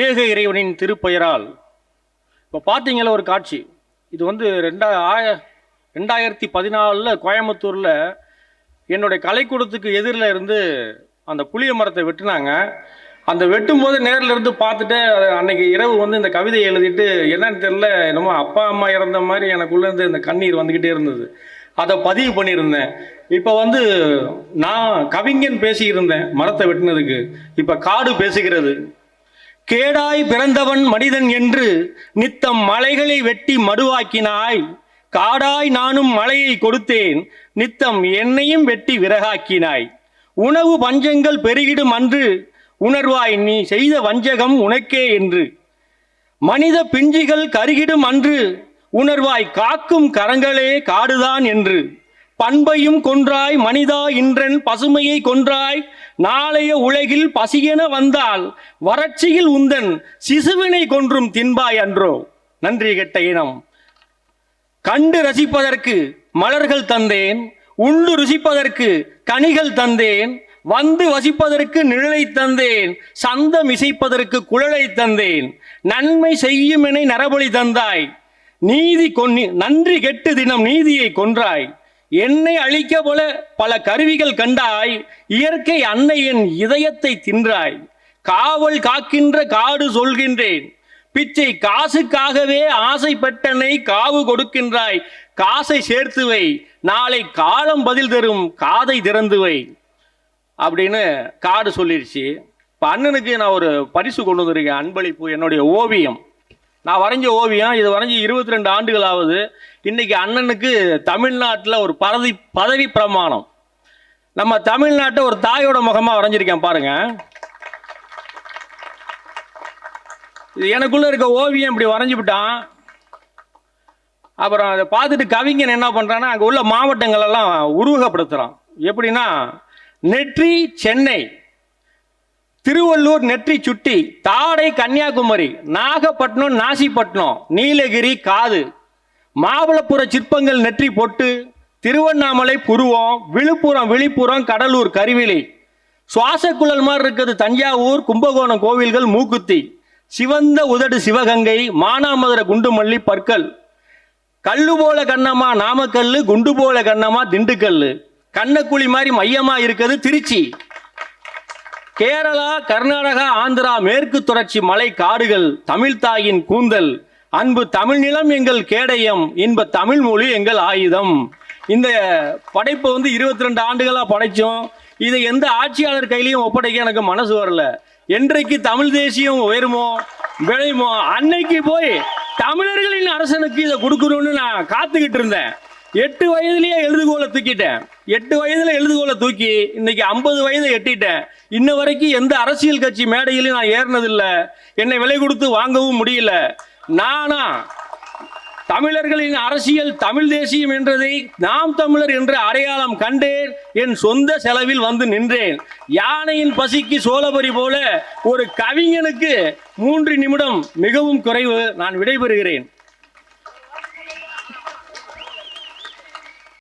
ஏக இறைவனின் திருப்பெயரால். இப்போ பார்த்தீங்களா ஒரு காட்சி. இது வந்து ரெண்டா ஆய ரெண்டாயிரத்தி பதினாலில் கோயம்புத்தூரில் என்னுடைய கலைக்கூடத்துக்கு எதிரில் இருந்து அந்த புளிய மரத்தை வெட்டினாங்க. அந்த வெட்டும்போது நேரில் இருந்து பார்த்துட்டு அன்னைக்கு இரவு வந்து இந்த கவிதையை எழுதிட்டு என்னன்னு தெரில என்னமோ அப்பா அம்மா இறந்த மாதிரி எனக்குள்ளேருந்து இந்த கண்ணீர் வந்துக்கிட்டே இருந்தது. அதை பதிவு பண்ணியிருந்தேன். இப்போ வந்து நான் கவிஞன் பேசியிருந்தேன் மரத்தை வெட்டினதுக்கு. இப்போ காடு பேசுகிறது. கேடாய் பிறந்தவன் மனிதன் என்று நித்தம் மலைகளை வெட்டி மடுவாக்கினாய். காடாய் நானும் மலையை கொடுத்தேன் நித்தம் என்னையும் வெட்டி விறகாக்கினாய். உணவு பஞ்சங்கள் பெருகிடும் அன்று உணர்வாய் நீ செய்த வஞ்சகம் உனக்கே என்று. மனித பிஞ்சுகள் கருகிடும் அன்று உணர்வாய் காக்கும் கரங்களே காடுதான் என்று. பண்பையும் கொன்றாய் மனிதா இன்றன் பசுமையை கொன்றாய். நாளைய உலகில் பசியென வந்தால் வறட்சியில் உந்தன் சிசுவினை கொன்றும் தின்பாய் அன்றோ. நன்றி கெட்ட இனம். கண்டு ரசிப்பதற்கு மலர்கள் தந்தேன். உண்டு ருசிப்பதற்கு கனிகள் தந்தேன். வந்து வசிப்பதற்கு நிழலை தந்தேன். சந்தம் இசைப்பதற்கு குழலை தந்தேன். நன்மை செய்யும் என நரபலி தந்தாய். நீதி கொன்னி நன்றி கெட்டு தினம் நீதியை கொன்றாய். என்னை அழிக்க போல பல கருவிகள் கண்டாய் இயற்கை அன்னையின் இதயத்தை தின்றாய். காவல் காக்கின்ற காடு சொல்கின்றேன். பிச்சை காசுக்காகவே ஆசைப்பட்டனை காவு கொடுக்கின்றாய். காசை சேர்த்து வை நாளை காலம் பதில் தரும் காதை திறந்து வை அப்படின்னு காடு சொல்லிடுச்சு இப்போ அண்ணனுக்கு நான் ஒரு பரிசு கொண்டு வந்திருக்கேன் அன்பளிப்பு என்னுடைய ஓவியம். நான் வரைஞ்ச ஓவியம் இது வரைஞ்சி இருபத்தி ரெண்டு ஆண்டுகள் ஆகுது இன்னைக்கு அண்ணனுக்கு தமிழ்நாட்டில் ஒரு பதவி பதவி பிரமாணம். நம்ம தமிழ்நாட்டை ஒரு தாயோட முகமாக வரைஞ்சிருக்கேன் பாருங்க. இது எனக்குள்ள இருக்க ஓவியம் இப்படி வரைஞ்சி விட்டான். அப்புறம் அதை பார்த்துட்டு கவிஞன் என்ன பண்ணுறான்னா அங்கே உள்ள மாவட்டங்கள் எல்லாம் உருவகப்படுத்துகிறான் எப்படின்னா நெற்றி சென்னை. திருவள்ளூர் நெற்றி சுட்டி தாடை கன்னியாகுமரி நாகப்பட்டினம் நாசிப்பட்டினம் நீலகிரி காது. மாவளப்புற சிற்பங்கள் நெற்றி பொட்டு திருவண்ணாமலை புருவம் விழுப்புரம் விழிப்புரம் கடலூர் கருவிலை சுவாசக்குழல் மாதிரி இருக்கிறது தஞ்சாவூர் கும்பகோணம் கோவில்கள் மூக்குத்தி. சிவந்த உதடு சிவகங்கை மானாமதுரை குண்டுமல்லி பற்கள். கல்லு போல கண்ணம்மா நாமக்கல் குண்டு போல கண்ணம்மா திண்டுக்கல் கண்ணக்குழி மாதிரி மையமா இருக்கிறது திருச்சி. கேரளா கர்நாடகா ஆந்திரா மேற்கு தொடர்ச்சி மலை காடுகள் தமிழ் தாயின் கூந்தல் அன்பு தமிழ் நிலம் எங்கள் கேடயம் இன்ப தமிழ் மொழி எங்கள் ஆயுதம். இந்த படைப்பை வந்து இருபத்தி ரெண்டு ஆண்டுகளாக படைச்சோம். இதை எந்த ஆட்சியாளர் கையிலையும் ஒப்படைக்க எனக்கு மனசு வரல. என்றைக்கு தமிழ் தேசியம் உயருமோ விளையுமோ அன்னைக்கு போய் தமிழர்களின் அரசனுக்கு இதை கொடுக்கணும்னு நான் காத்துக்கிட்டு இருந்தேன். எட்டு வயதுலயே எழுதுகோலை தூக்கிட்டேன். எட்டு வயதுல எழுதுகோலை தூக்கி இன்னைக்கு ஐம்பது வயதை எட்டிட்டேன். இன்ன வரைக்கும் எந்த அரசியல் கட்சி மேடையிலும் நான் ஏறினதில்லை. என்னை விலை கொடுத்து வாங்கவும் முடியல. நானா தமிழர்களின் அரசியல் தமிழ் தேசியம் என்றதை நாம் தமிழர் என்ற அடையாளம் கண்டேன். என் சொந்த செலவில் வந்து நின்றேன். யானையின் பசிக்கு சோழபரி போல ஒரு கவிஞனுக்கு மூன்று நிமிடம் மிகவும் குறைவு. நான் விடைபெறுகிறேன்.